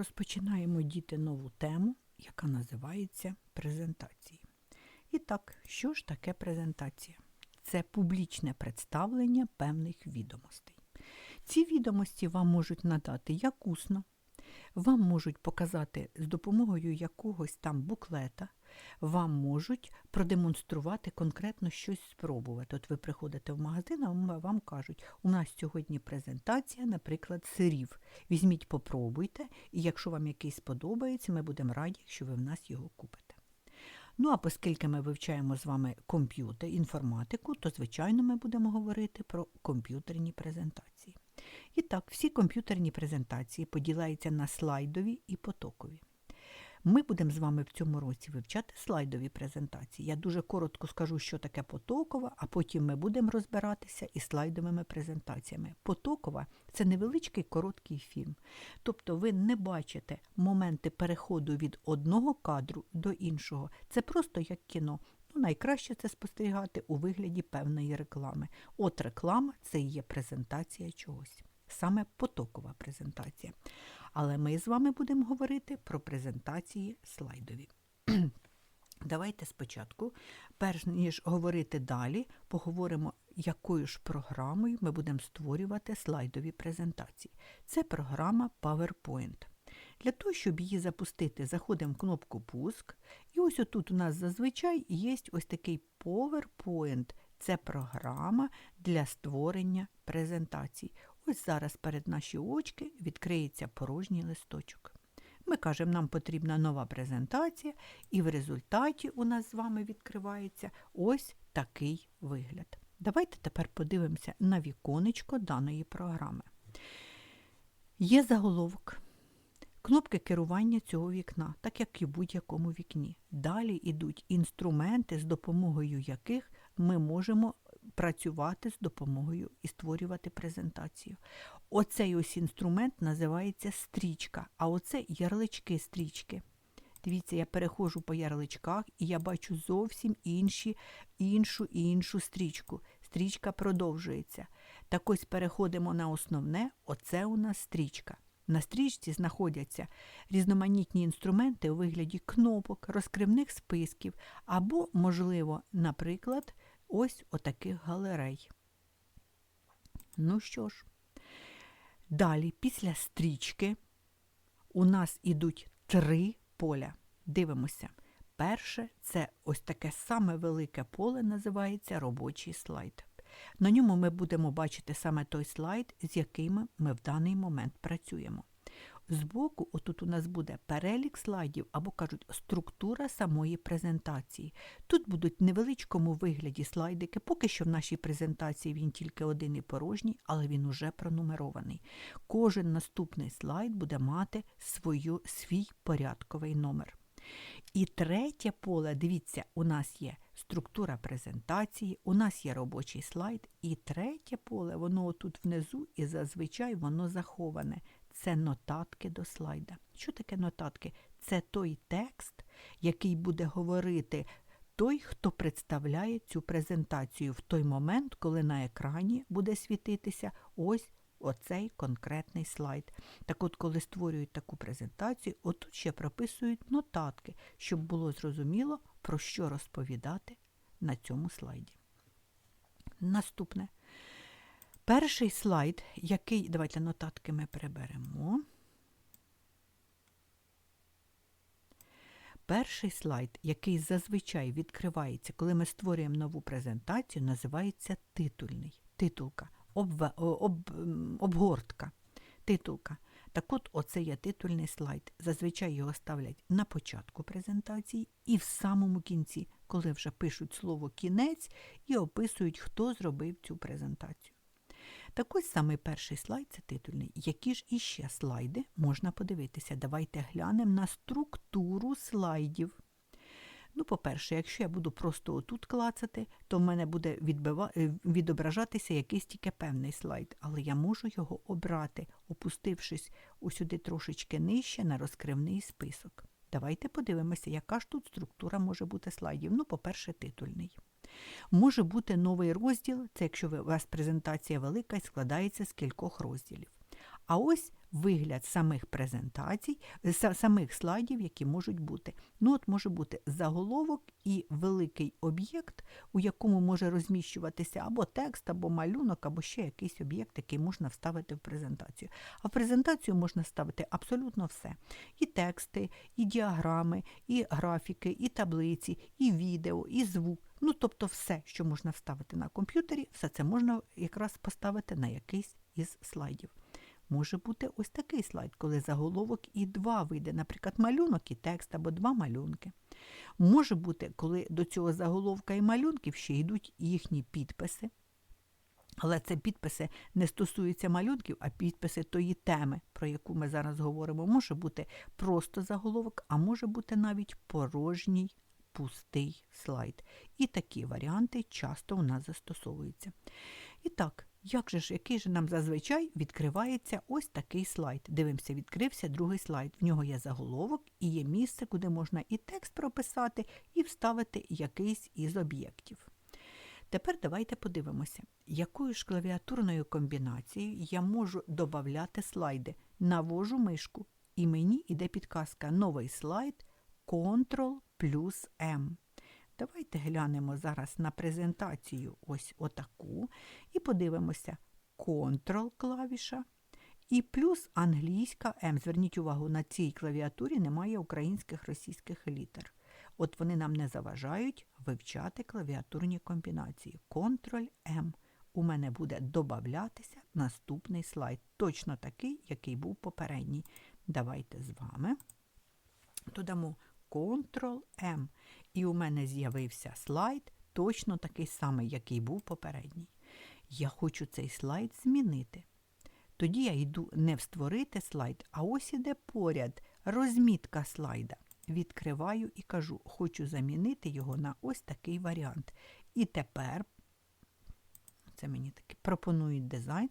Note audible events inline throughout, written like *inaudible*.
Розпочинаємо діти нову тему, яка називається презентації. І так, що ж таке презентація? Це публічне представлення певних відомостей. Ці відомості вам можуть надати як усно, вам можуть показати з допомогою якогось там буклета, вам можуть продемонструвати конкретно щось спробувати. От ви приходите в магазин, а вам- кажуть, у нас сьогодні презентація, наприклад, сирів. Візьміть, попробуйте, і якщо вам якийсь сподобається, ми будемо раді, якщо ви в нас його купите. Ну, а оскільки ми вивчаємо з вами комп'ютер, інформатику, то, звичайно, ми будемо говорити про комп'ютерні презентації. І так, всі комп'ютерні презентації поділяються на слайдові і потокові. Ми будемо з вами в цьому році вивчати слайдові презентації. Я дуже коротко скажу, що таке потокова, а потім ми будемо розбиратися із слайдовими презентаціями. Потокова це невеличкий короткий фільм. Тобто ви не бачите моменти переходу від одного кадру до іншого. Це просто як кіно. Ну, найкраще це спостерігати у вигляді певної реклами. От реклама це і є презентація чогось. Саме потокова презентація. Але ми з вами будемо говорити про презентації слайдові. *clears throat* Давайте спочатку, перш ніж говорити далі, поговоримо, якою ж програмою ми будемо створювати слайдові презентації. Це програма PowerPoint. Для того, щоб її запустити, заходимо в кнопку Пуск. І ось отут у нас зазвичай є ось такий PowerPoint. Це програма для створення презентацій. Ось зараз перед наші очки відкриється порожній листочок. Ми кажемо, нам потрібна нова презентація, і в результаті у нас з вами відкривається ось такий вигляд. Давайте тепер подивимося на віконечко даної програми. Є заголовок. Кнопки керування цього вікна, так як і в будь-якому вікні. Далі йдуть інструменти, з допомогою яких ми можемо працювати з допомогою і створювати презентацію. Оцей ось інструмент називається стрічка, а оце ярлички стрічки. Дивіться, я переходжу по ярличках і я бачу зовсім інші, іншу і іншу стрічку. Стрічка продовжується. Так ось переходимо на основне, оце у нас стрічка. На стрічці знаходяться різноманітні інструменти у вигляді кнопок, розкривних списків або, можливо, наприклад, ось отаких галерей. Ну що ж, далі, після стрічки, у нас ідуть три поля. Дивимося. Перше це ось таке саме велике поле, називається робочий слайд. На ньому ми будемо бачити саме той слайд, з яким ми в даний момент працюємо. Збоку, отут у нас буде перелік слайдів, або кажуть, структура самої презентації. Тут будуть в невеличкому вигляді слайдики. Поки що в нашій презентації він тільки один і порожній, але він уже пронумерований. Кожен наступний слайд буде мати свою, свій порядковий номер. І третє поле, дивіться, у нас є структура презентації, у нас є робочий слайд, і третє поле, воно тут внизу, і зазвичай воно заховане. Це нотатки до слайда. Що таке нотатки? Це той текст, який буде говорити той, хто представляє цю презентацію в той момент, коли на екрані буде світитися ось оцей конкретний слайд. Так от, коли створюють таку презентацію, отут ще прописують нотатки, щоб було зрозуміло, про що розповідати на цьому слайді. Наступне. Перший слайд, який, давайте нотатки ми переберемо. Перший слайд, який зазвичай відкривається, коли ми створюємо нову презентацію, називається титульний. Титулка, обве, об, обгортка. Титулка. Так от, оце є титульний слайд. Зазвичай його ставлять на початку презентації і в самому кінці, коли вже пишуть слово кінець і описують, хто зробив цю презентацію. Так ось саме перший слайд це титульний. Які ж іще слайди можна подивитися? Давайте глянемо на структуру слайдів. Ну, по-перше, якщо я буду просто отут клацати, то в мене буде відбива... е, відображатися якийсь тільки певний слайд, але я можу його обрати, опустившись усюди трошечки нижче на розкривний список. Давайте подивимося, яка ж тут структура може бути слайдів. Ну, по-перше, титульний. Може бути новий розділ, це якщо у вас презентація велика і складається з кількох розділів. А ось вигляд самих презентацій, самих слайдів, які можуть бути. Ну, от може бути заголовок і великий об'єкт, у якому може розміщуватися або текст, або малюнок, або ще якийсь об'єкт, який можна вставити в презентацію. А в презентацію можна ставити абсолютно все: і тексти, і діаграми, і графіки, і таблиці, і відео, і звук. Ну, тобто, все, що можна вставити на комп'ютері, все це можна якраз поставити на якийсь із слайдів. Може бути ось такий слайд, коли заголовок і два вийде, наприклад, малюнок і текст або два малюнки. Може бути, коли до цього заголовка і малюнків ще йдуть їхні підписи. Але це підписи не стосуються малюнків, а підписи тої теми, про яку ми зараз говоримо. Може бути просто заголовок, а може бути навіть порожній пустий слайд. І такі варіанти часто у нас застосовуються. І так, як же ж, який же нам зазвичай відкривається ось такий слайд. Дивимося, відкрився другий слайд. В нього є заголовок і є місце, куди можна і текст прописати, і вставити якийсь із об'єктів. Тепер давайте подивимося, якою ж клавіатурною комбінацією я можу додати слайди. Навожу мишку, і мені йде підказка Новий слайд Ctrl плюс M. Давайте глянемо зараз на презентацію ось отаку і подивимося Ctrl клавіша і плюс англійська М. Зверніть увагу, на цій клавіатурі немає українських російських літер. От вони нам не заважають вивчати клавіатурні комбінації. Ctrl-M. У мене буде додатися наступний слайд. Точно такий, який був попередній. Давайте з вами додамо Ctrl-M. І у мене з'явився слайд, точно такий самий, який був попередній. Я хочу цей слайд змінити. Тоді я йду не в створити слайд, а ось іде поряд розмітка слайда. Відкриваю і кажу, хочу замінити його на ось такий варіант. І тепер, це мені таки пропонують дизайн,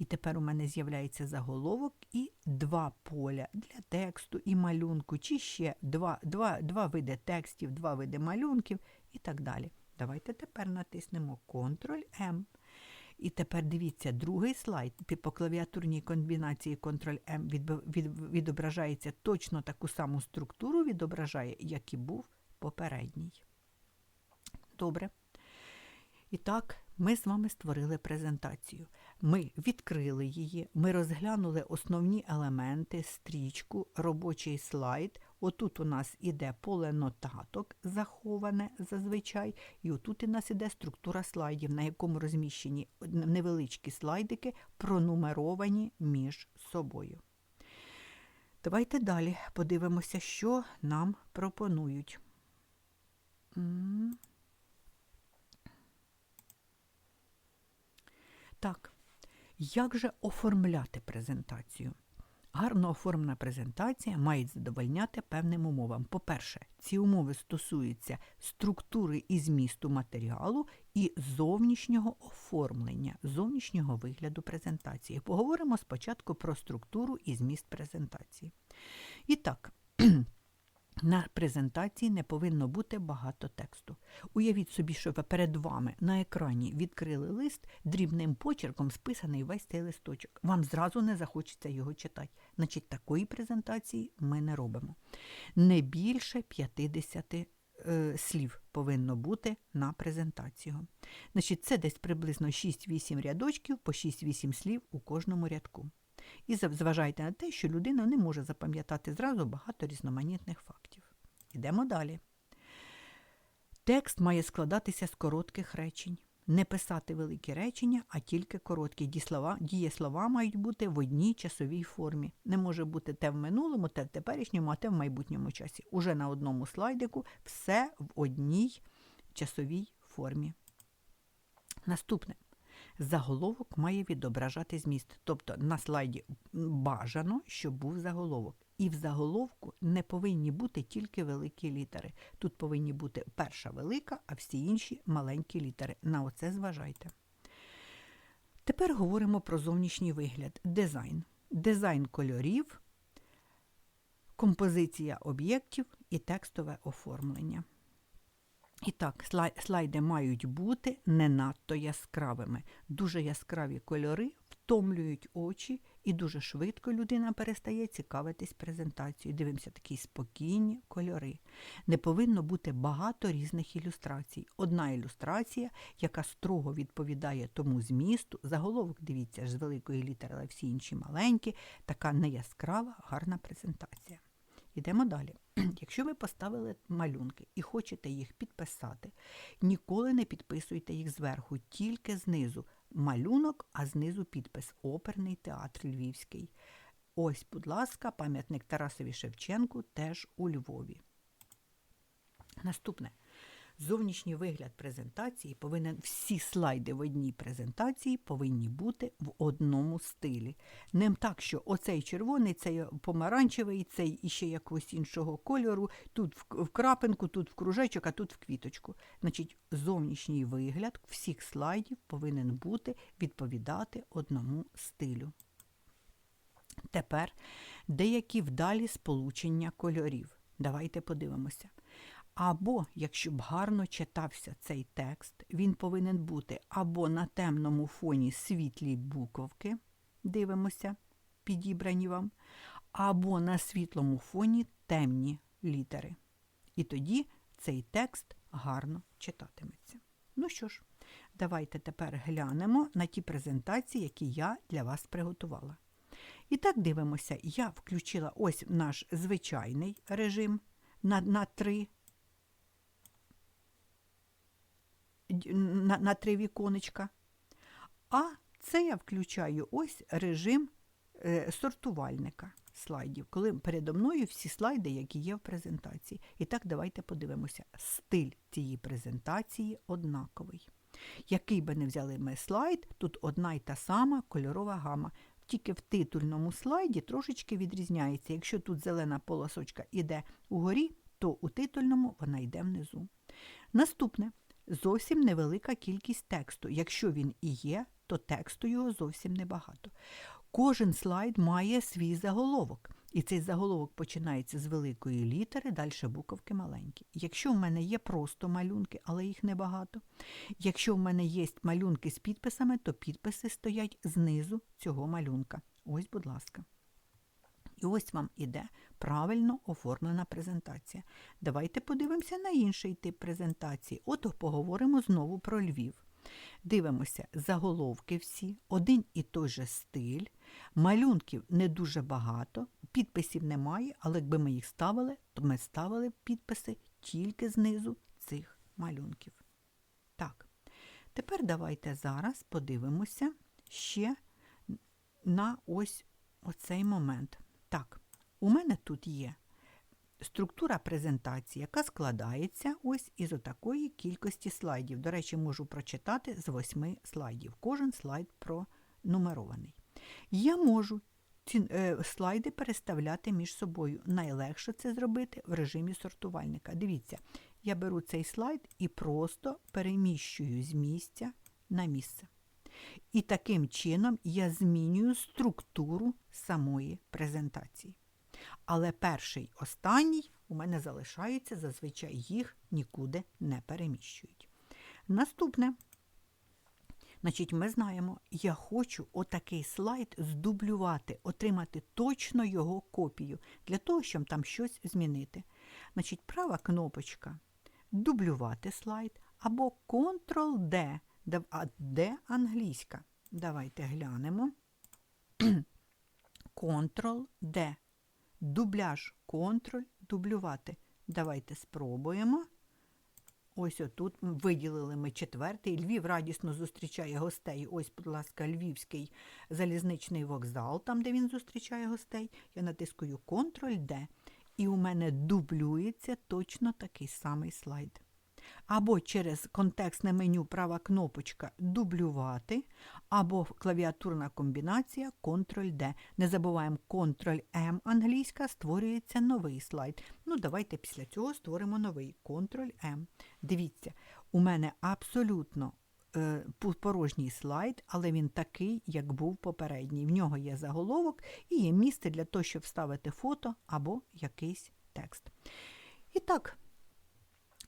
і тепер у мене з'являється заголовок і два поля для тексту і малюнку, чи ще два, два, два види текстів, два види малюнків і так далі. Давайте тепер натиснемо Ctrl-M. І тепер дивіться, другий слайд по клавіатурній комбінації Ctrl-M відображається точно таку саму структуру, відображає, як і був попередній. Добре. І так, ми з вами створили презентацію. Ми відкрили її, ми розглянули основні елементи, стрічку, робочий слайд. Отут у нас іде поле нотаток, заховане зазвичай, і отут у нас іде структура слайдів, на якому розміщені невеличкі слайдики, пронумеровані між собою. Давайте далі подивимося, що нам пропонують. Так, як же оформляти презентацію? Гарно оформлена презентація має задовольняти певним умовам. По-перше, ці умови стосуються структури і змісту матеріалу і зовнішнього оформлення, зовнішнього вигляду презентації. Поговоримо спочатку про структуру і зміст презентації. І так, *clears throat* на презентації не повинно бути багато тексту. Уявіть собі, що ви перед вами на екрані відкрили лист, дрібним почерком списаний весь цей листочок. Вам зразу не захочеться його читати. Значить, такої презентації ми не робимо. Не більше 50 е, слів повинно бути на презентацію. Значить, Це десь приблизно 6-8 рядочків по 6-8 слів у кожному рядку. І зважайте на те, що людина не може запам'ятати зразу багато різноманітних фактів. Йдемо далі. Текст має складатися з коротких речень. Не писати великі речення, а тільки короткі. Дієслова, дієслова мають бути в одній часовій формі. Не може бути те в минулому, те в теперішньому, а те в майбутньому часі. Уже на одному слайдику все в одній часовій формі. Наступне. Заголовок має відображати зміст. Тобто на слайді бажано, щоб був заголовок. І в заголовку не повинні бути тільки великі літери. Тут повинні бути перша велика, а всі інші маленькі літери. На оце зважайте. Тепер говоримо про зовнішній вигляд. Дизайн. Дизайн кольорів, композиція об'єктів і текстове оформлення. І так, слайди мають бути не надто яскравими. Дуже яскраві кольори втомлюють очі і дуже швидко людина перестає цікавитись презентацією. Дивимося такі спокійні кольори. Не повинно бути багато різних ілюстрацій. Одна ілюстрація, яка строго відповідає тому змісту, заголовок, дивіться, з великої літери, але всі інші маленькі, така неяскрава, гарна презентація. Йдемо далі. Якщо ви поставили малюнки і хочете їх підписати, ніколи не підписуйте їх зверху, тільки знизу малюнок, а знизу підпис Оперний театр Львівський. Ось, будь ласка, пам'ятник Тарасові Шевченку теж у Львові. Наступне. Зовнішній вигляд презентації повинен всі слайди в одній презентації повинні бути в одному стилі. Не так, що оцей червоний, цей помаранчевий, цей іще якогось іншого кольору, тут в крапинку, тут в кружечок, а тут в квіточку. Значить, зовнішній вигляд всіх слайдів повинен бути відповідати одному стилю. Тепер деякі вдалі сполучення кольорів. Давайте подивимося. Або, якщо б гарно читався цей текст, він повинен бути або на темному фоні світлі буковки, дивимося, підібрані вам, або на світлому фоні темні літери. І тоді цей текст гарно читатиметься. Ну що ж, давайте тепер глянемо на ті презентації, які я для вас приготувала. І так дивимося, я включила ось наш звичайний режим на, на 3 на, на три віконечка. А це я включаю ось режим е, сортувальника слайдів, коли передо мною всі слайди, які є в презентації. І так, давайте подивимося. Стиль цієї презентації однаковий. Який би не взяли ми слайд, тут одна й та сама кольорова гама. Тільки в титульному слайді трошечки відрізняється. Якщо тут зелена полосочка йде угорі, то у титульному вона йде внизу. Наступне зовсім невелика кількість тексту. Якщо він і є, то тексту його зовсім небагато. Кожен слайд має свій заголовок. І цей заголовок починається з великої літери, далі буковки маленькі. Якщо в мене є просто малюнки, але їх небагато. Якщо в мене є малюнки з підписами, то підписи стоять знизу цього малюнка. Ось, будь ласка. І ось вам іде правильно оформлена презентація. Давайте подивимося на інший тип презентації. От поговоримо знову про Львів. Дивимося, заголовки всі, один і той же стиль, малюнків не дуже багато, підписів немає, але якби ми їх ставили, то ми ставили підписи тільки знизу цих малюнків. Так, тепер давайте зараз подивимося ще на ось оцей момент. Так, у мене тут є структура презентації, яка складається ось із отакої кількості слайдів. До речі, можу прочитати з восьми слайдів. Кожен слайд пронумерований. Я можу ці е, слайди переставляти між собою. Найлегше це зробити в режимі сортувальника. Дивіться, я беру цей слайд і просто переміщую з місця на місце. І таким чином я змінюю структуру самої презентації. Але перший останній у мене залишається, зазвичай їх нікуди не переміщують. Наступне, значить, ми знаємо, я хочу отакий слайд здублювати, отримати точно його копію, для того, щоб там щось змінити. Значить, права кнопочка дублювати слайд або Ctrl-D а де англійська? Давайте глянемо. *clears throat* Ctrl-D. Дубляж, Ctrl, дублювати. Давайте спробуємо. Ось отут виділили ми четвертий. Львів радісно зустрічає гостей. Ось, будь ласка, Львівський залізничний вокзал, там, де він зустрічає гостей. Я натискую Ctrl-D. І у мене дублюється точно такий самий слайд або через контекстне меню права кнопочка дублювати, або клавіатурна комбінація Ctrl-D. Не забуваємо Ctrl-M англійська, створюється новий слайд. Ну, давайте після цього створимо новий Ctrl-M. Дивіться, у мене абсолютно е, порожній слайд, але він такий, як був попередній. В нього є заголовок і є місце для того, щоб вставити фото або якийсь текст. І так,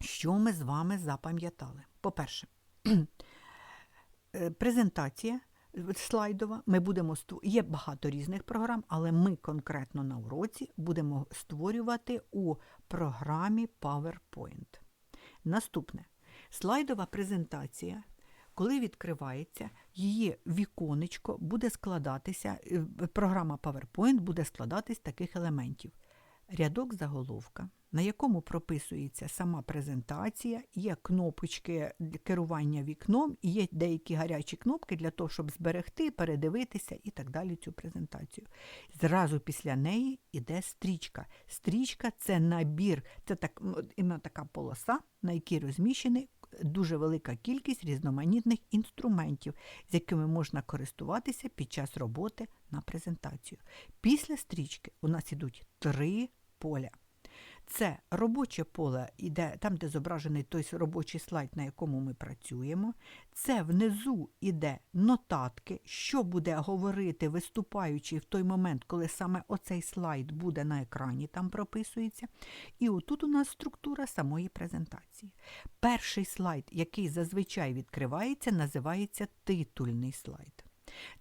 що ми з вами запам'ятали? По-перше, *clears throat* е, презентація слайдова. Ми будемо Є багато різних програм, але ми конкретно на уроці будемо створювати у програмі PowerPoint. Наступне. Слайдова презентація. Коли відкривається, її віконечко буде складатися, е, програма PowerPoint буде складатись з таких елементів. Рядок заголовка, на якому прописується сама презентація, є кнопочки для керування вікном, є деякі гарячі кнопки для того, щоб зберегти, передивитися і так далі цю презентацію. Зразу після неї йде стрічка. Стрічка це набір, це так, іменно така полоса, на якій розміщені дуже велика кількість різноманітних інструментів, з якими можна користуватися під час роботи на презентацію. Після стрічки у нас ідуть три поля. Це робоче поле, іде там, де зображений той робочий слайд, на якому ми працюємо. Це внизу іде нотатки, що буде говорити виступаючий в той момент, коли саме оцей слайд буде на екрані, там прописується. І отут у нас структура самої презентації. Перший слайд, який зазвичай відкривається, називається титульний слайд.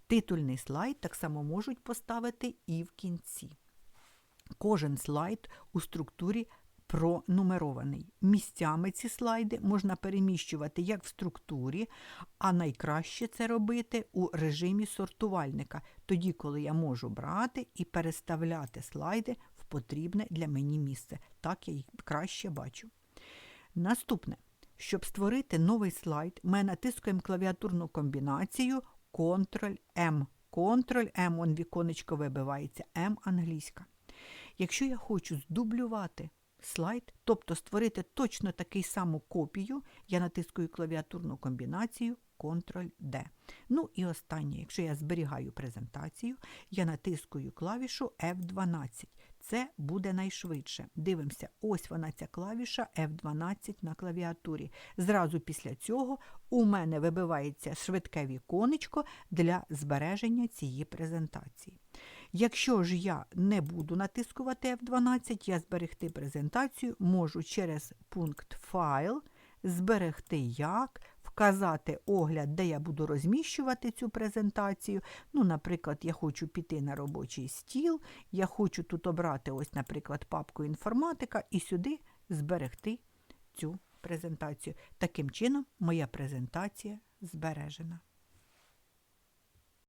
Титульний слайд так само можуть поставити і в кінці. Кожен слайд у структурі пронумерований. Місцями ці слайди можна переміщувати як в структурі, а найкраще це робити у режимі сортувальника, тоді, коли я можу брати і переставляти слайди в потрібне для мені місце. Так я їх краще бачу. Наступне. Щоб створити новий слайд, ми натискаємо клавіатурну комбінацію Ctrl-M. Ctrl-M, он віконечко вибивається, M англійська. Якщо я хочу здублювати слайд, тобто створити точно таку саму копію, я натискаю клавіатурну комбінацію Ctrl-D. Ну і останнє, якщо я зберігаю презентацію, я натискаю клавішу F12. Це буде найшвидше. Дивимося, ось вона ця клавіша F12 на клавіатурі. Зразу після цього у мене вибивається швидке віконечко для збереження цієї презентації. Якщо ж я не буду натискувати F12, я зберегти презентацію можу через пункт Файл, зберегти як, вказати огляд, де я буду розміщувати цю презентацію. Ну, Наприклад, я хочу піти на робочий стіл, я хочу тут обрати, ось, наприклад, папку інформатика і сюди зберегти цю презентацію. Таким чином, моя презентація збережена.